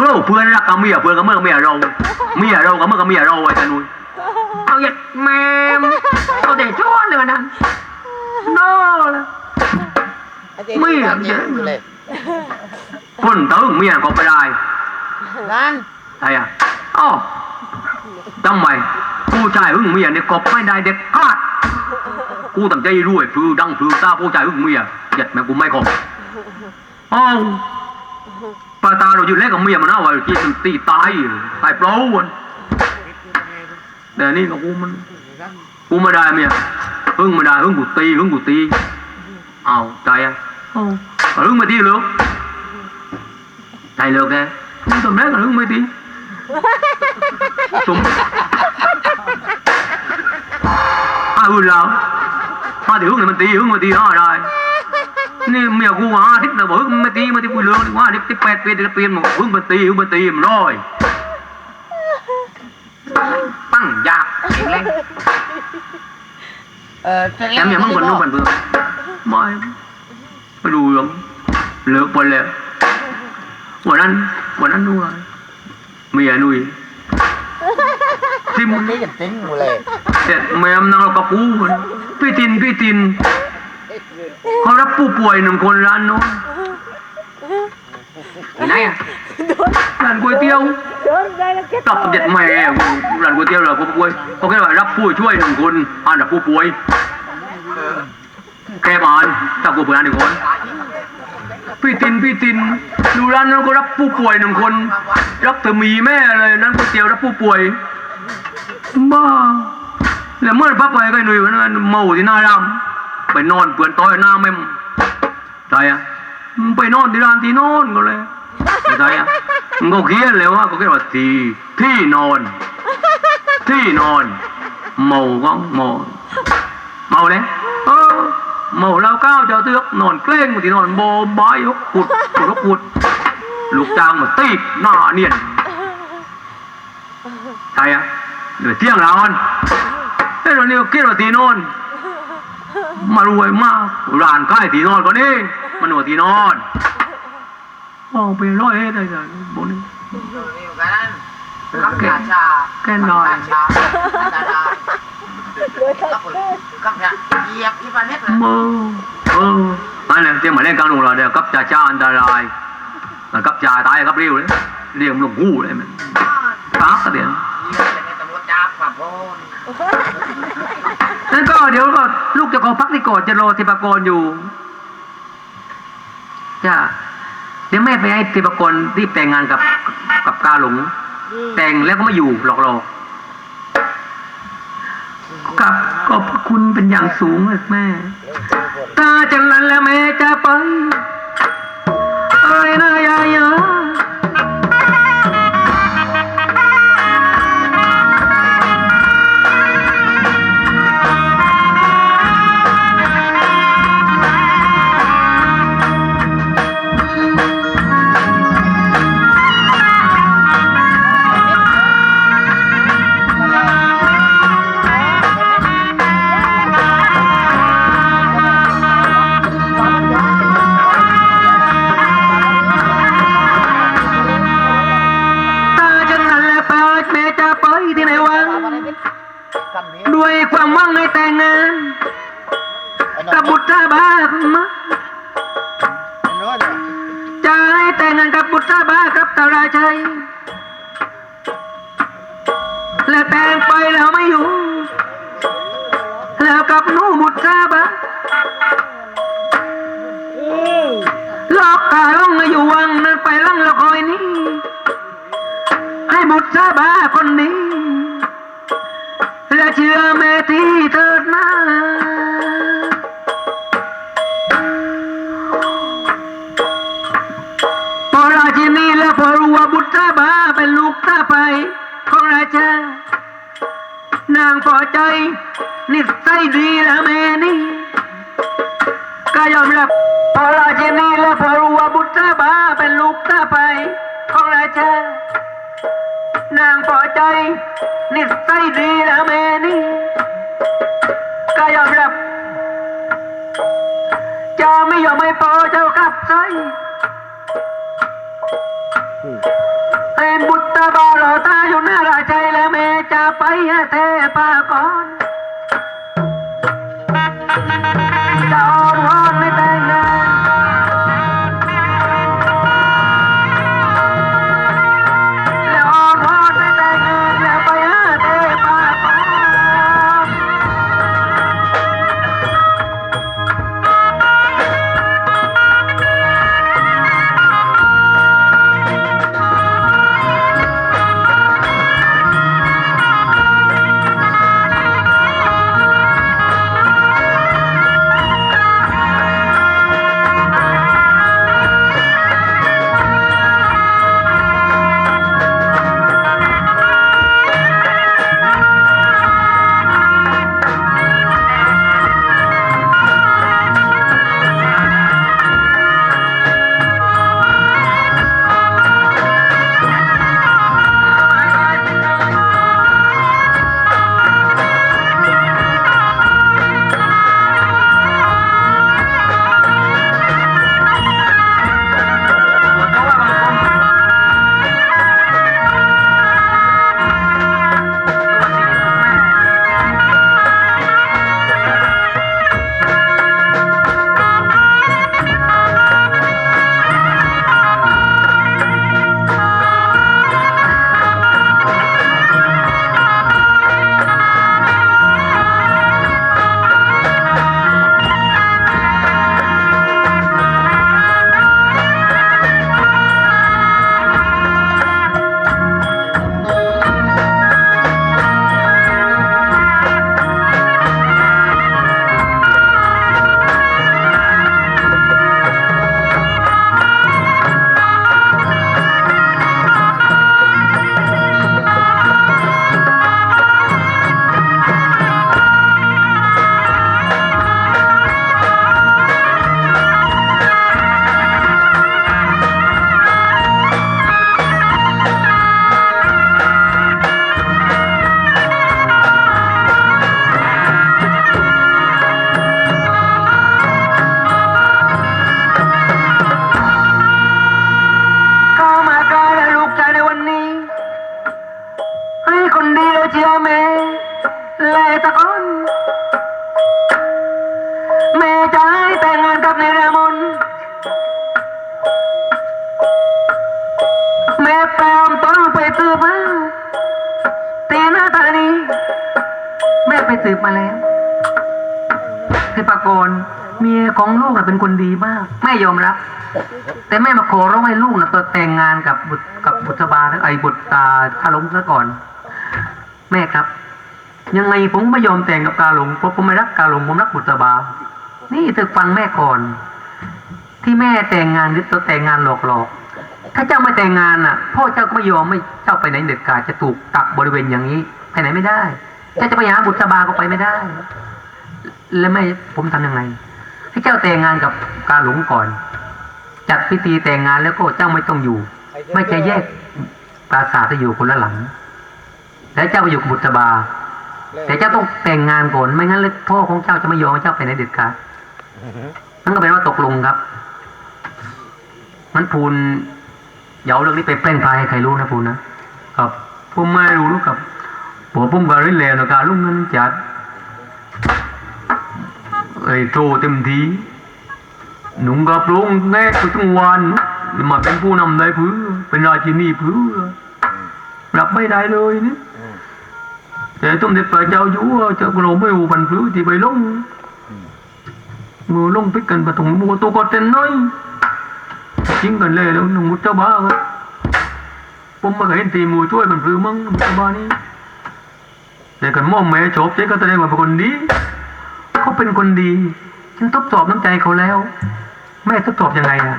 เราเพื่อนรักกับเมียเพื่อนกับเมื่อเมียเราเมียเรากับเมื่อกับเมียเราไอ้จันนุยเอาอย่าแม่มเอาแต่ชวนเลยวันนั้นน้อละไม่อยากจะเลยคนตึงเมียก็ไปได้นั่นใช่อะอ๋อทำไมผู้ชายหึงเมียเนี่ยกบไม่ได้เด็กขาดกูตั้งใจรวยพลือดังพลือตาผู้ชายหึงเมียเหยียดแม่งกูไม่ขอบอ้าว ปลาตาเราอยู่เล่นกับเมียมันเอาไว้ที่ตีตายตายเปล่าวันแต่นี่กับกูมันกูไม่ได้เมียหึงไม่ได้หึงกูตีหึงกูตีเอาใจอะเอาหึงมาตีเลยใจเลยแกมึงทำได้กับหึงไม่ตีสมอ้าวเรามาถึงหึงเนี่ยมันตีหึงมาตีอ้าได้ นี่เมียกูว่าทิพย์นะบอกหึงไม่ตีมาตีกูเลืองว่าทิพย์ที่แปดเปลี่ยนเปลี่ยนหมดหึงมาตีหึงมาตีมันร้อยปั้งยากแข็งแรงเออแอมยังมั่งคนนู้นคนเบื่อไม่ไม่ดูหรอกเลิกไปแล้ววันนั้นวันนั้นนู่นเมียนุ่ยซิมนี่จะติ้งหมดเลยเสร็จแม่มนางกระปูมันพี่ตินพี่ติน เขารับผู้ป่วยหนึ่งคนร้านโน้นไหนอะร้านก๋วยเตี๋ยวตับเด็ดแม่ร้านก๋วยเตี๋ยวเราผู้ป่วยเขาแค่ว่ารับผู้ช่วยหนึ่งคนอ่านรับผู้ป่วยแค่บานถ้ากูเปิดร้านหนึ่งคนพี่ตินพี่ตินดูร้านนั้นก็รับผู้ป่วยหนึ่งคน รับเธอมีแม่เลยนั้นก๋วยเตี๋ยวรับผู้ป่วยบ้าแล้วเมื่อพักไปก็หนุ่ยวันนั้นเมาที่หน้าราม ไปนอนเปื่อนต้อยหน้าแม่มใช่อะไปนอนที่ร้านที่นอนก็เลยใช่อะมันก็เขียนเลยว่าก็เขียนว่าที่ที่นอน ที่นอนเมาก็เมาเมาเลยเออเมาแล้วก้าวเจ้าเตือกนอนเกล้งอยู่ที่นอนโบบายยกขุดขุดยกขุดลูกจ้างมาตีบหน้าเนียนใช่อะเดี๋ยวเที่ยงแล้วมันเอ้ยเราเนี่ยคิดว่าที่นอน มารวยมากร้านขายที่นอนก็นี่มันหัวที่นอนโอ้ไปร้อยเอ็ดเลยจ้ะบนนี้นี่กันขับชาชาแค่หน่อยชาดาดาขับขับเนี่ยเหยียบที่ปานเม็ดเลยมือเอออันนี้เตรียมมาเล่นกลางลงเราเดี๋ยวกับจ่าจ้าอันตรายแล้วกับจ่าตายกับเรียวเลยเรียมลงหูเลยมันตากกระเดียนเหยียบเลยตำรวจจับขับโอนนั่นก็ เดี๋ยวก็ลูกจะขอพักนี่ก่อนจะรอติปกรอยู่จ้าเดี๋ยวแม่ไปให้ติปกรรีบแต่งงานกับกับกาหลง แต่งแล้วก็มาอยู่หลอกหลอกๆกับขอบพระคุณเป็นอย่างสูงเลยแม่ ตาจะลันแล้วแม่จะไป ลอกกาลงมาอยู่วังนั้นไปลังละคอยนี้ให้บุตรบาคนนี้และเชื่อแม่ที่เถิดนะพอราชินีและพอรู้ว่าบุตรบาเป็นลูกตาไปของราชานางพอใจ นิสัยดีและแม่นี่ก็ยอมรับ พอราชินีและพอรู้ว่าบุตรบาเป็นลูกตาไปของราชานางพอใจ นิสัยดีและแม่นี่ก็ยอมรับจะไม่ยอมไม่พอเจ้ากับใจตาบาหลอตาอยู่หน้าราใจแล้วแม่จะไปให้เทปาก่อ แต่แม่มาขอร้องให้ลูกนะตัวแต่งงานกับบุตรกับบุตรบาไอ้บุตรตาข้าหลงซะก่อน แม่ครับ ยังไงผมไม่ยอมแต่งกับกาหลงเพราะผมไม่รักกาหลงผมรักบุตรบา นี่เธอฟังแม่ก่อน ที่แม่แต่งงานหรือตัวแต่งงานหลอกๆถ้าเจ้าไม่แต่งงานน่ะ พ่อเจ้าก็ไม่ยอมไม่เจ้าไปไหนเด็ดขาดจะถูกกักบริเวณอย่างนี้ไปไหนไม่ได้ถ้าจะไปหาบุตรบาก็ไปไม่ได้ แล้วแม่ผมทำยังไง ให้เจ้าแต่งงานกับกาหลงก่อน จัดพิธีแต่งงานแล้วก็เจ้าไม่ต้องอยู่ ไม่ใช่แยกปราสาทจะอยู่คนละหลัง แล้วเจ้าไปอยู่กับบุตรบา แต่เจ้าต้องแต่งงานก่อนไม่งั้นเลยพ่อของเจ้าจะไม่ยอมให้เจ้าไปไหนเด็ดขาดนั่นก็แปลว่าตกลงครับ มันพูนอย่าเอาเรื่องนี้ไปแปล้งพายให้ใครรู้นะพูนนะครับผมไม่รู้ลูกครับผมผมก็เล่นแล้วนะการลุงนั้นจัดไอ้โตเต็มที หนุ่มกับลุงแม่ก็ทั้งวันมาเป็นผู้นำได้พื่อเป็นราชินีพื่อรับไม่ได้เลยนี่แต่ต้มเด็ดพระเจ้าอยู่เจ้ากรมไม่หูพันพื้ที่ไปลงมือลงพิกันประถงมือตัวก็เต้นน้อยจริงกันเลยแล้วหนุ่มมุตตาบ้าครับผมมาเห็นตีมือช่วยมันพื้มั้งมุตตาบ้านี่แต่กันมอมแม่ชอบเจ๊ก็แสดงว่าเป็นคนดีเขาเป็นคนดีฉันทดสอบน้ำใจเขาแล้ว แม่ทดสอบยังไงอะ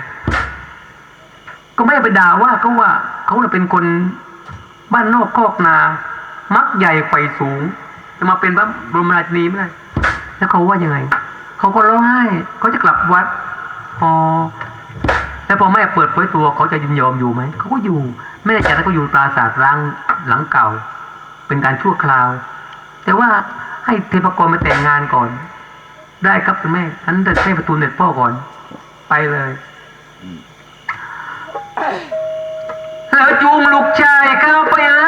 ก็แม่ไปด่าว่าเขาว่าเขาน่ะเป็นคนบ้านนอกคอกนา มักใหญ่ไฟสูง จะมาเป็นพระบรมราชินีไม่ได้แล้วเขาว่ายังไง เขาก็ร้องไห้เขาจะกลับวัด พอแล้วพอแม่เปิดเผยตัวเขาจะยินยอมอยู่ไหมเขาก็อยู่ แม่จัดให้เขาอยู่ปราสาทร้างหลังเก่า เป็นการชั่วคราว แต่ว่าให้เทพกรมาแต่งงานก่อน ได้ครับคุณแม่ฉันจะให้ประตูเน็ตพ่อก่อน ไปเลยแล้วจูงลูกชายเข้ากา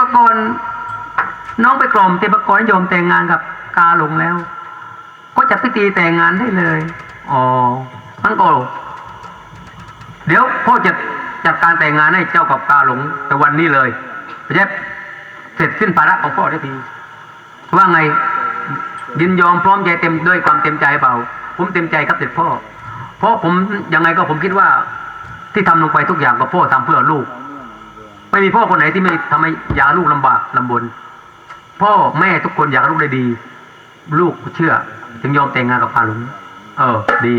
ปกรณ์น้องไปกล่อมเตปกรณ์ยอมแต่งงานกับกาหลงแล้ว ก็จัดพิธีแต่งงานได้เลยอ๋อมันก็เดี๋ยวพ่อจะจัดการแต่งงานให้เจ้ากับกาหลงแต่วันนี้เลยเจ็บเสร็จสิ้นภาระของพ่อได้ทีว่าไงยินยอมพร้อมใจเต็มด้วยความเต็มใจเปล่า ผมเต็มใจครับเสร็จพ่อ เพราะผมยังไงก็ผมคิดว่า ที่ทำลงไปทุกอย่างก็พ่อทำเพื่อลูก ไม่มีพ่อคนไหนที่ไม่ทำให้ยาลูกลำบากลำบน พ่อแม่ทุกคนอยากลูกได้ดี ลูกเชื่อ ถึงยอมแต่งงานกับพาหลงเออ ดี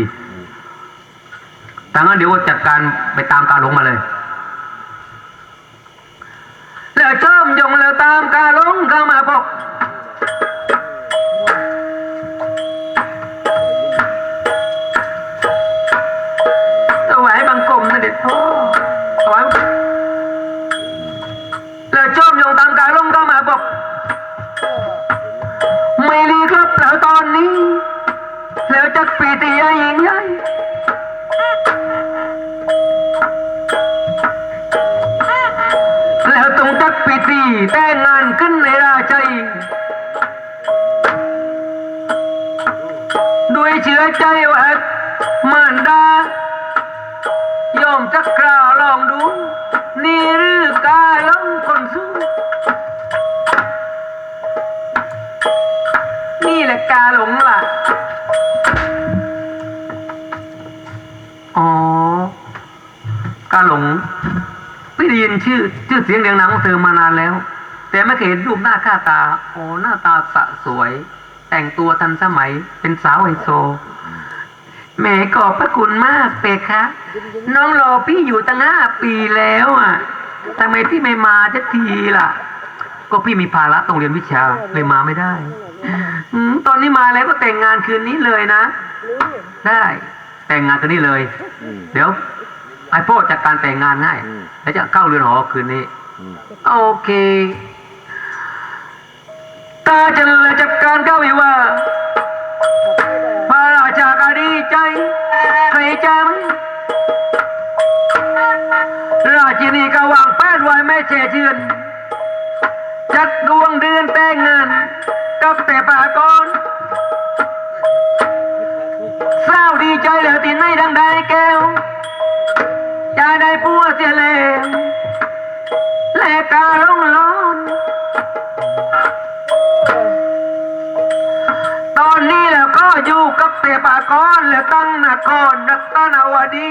แต่งั้นเดี๋ยวจัดการไปตามกาหลงมาเลย แต่งงานขึ้นในราชัยด้วยเชื้อใจว่ามารดายอมจักกราลองดู นี่หรือกาลงคนสู้นี่แหละกาหลงล่ะ อ๋อ กาหลง พี่ได้ยินชื่อชื่อเสียงเรียงนามของเธอมานานแล้ว แต่ไม่เคยเห็นรูปหน้าค่าตา โอ้หน้าตาสะสวย แต่งตัวทันสมัยเป็นสาวไฮโซแหม่ขอบพระคุณมากเปคะน้องรอพี่อยู่ตั้งห้าปีแล้วอะทำไมพี่ไม่มาสักทีล่ะ ก็พี่มีภาระต้องเรียนวิชาเลยมาไม่ได้อตอนนี้มาแล้วก็แต่งงานคืนนี้เลยนะ ได้ แต่งงานคืนนี้เลย เดี๋ยว ไอ้พ่อจัดการแต่งงานให้แล้วจะเข้าเรือนหอคืนนี้ โอเคตาจะเลยจัดการเข้าวิวาห์พระราชาก็ดีใจใครจะไหมราชินีก็วางแป้นไว้ไม่เชื่อเชื่อนจัดดวงเดือนแต่งงานกับแต่ปากรเศร้าดีใจแล้วที่ไหนดังได้แก้ว จะได้ปัวเสียเล้วและการร้องร้อนตอนนี้แล้วก็อยู่กับเตปากรและตั้งนครรัตนาวดี